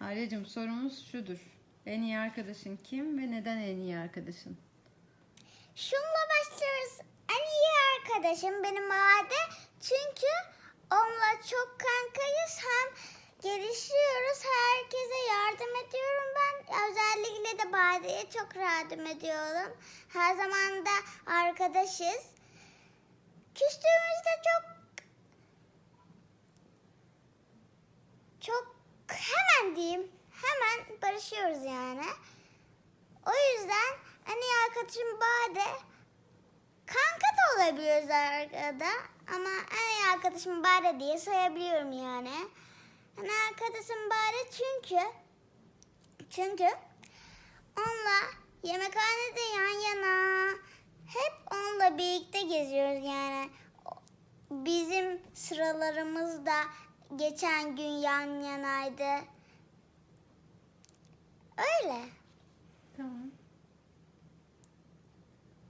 Arya'cığım sorumuz şudur. En iyi arkadaşın kim ve neden en iyi arkadaşın? Şunla başlıyoruz. En iyi arkadaşım benim Ade. Çünkü onunla çok kankayız. Hem gelişiyoruz. Herkese yardım ediyorum ben. Özellikle de Bade'ye çok yardım ediyorum. Her zaman da arkadaşız. Küstüğümüzde çok çok diyeyim hemen barışıyoruz yani. O yüzden en iyi arkadaşım Bade kanka da olabiliyoruz arkada ama en iyi arkadaşım Bade diye sayabiliyorum yani. İyi arkadaşım Bade çünkü çünkü onunla yemekhanede yan yana hep onunla birlikte geziyoruz yani. Bizim sıralarımız da geçen gün yan yanaydı. Tamam.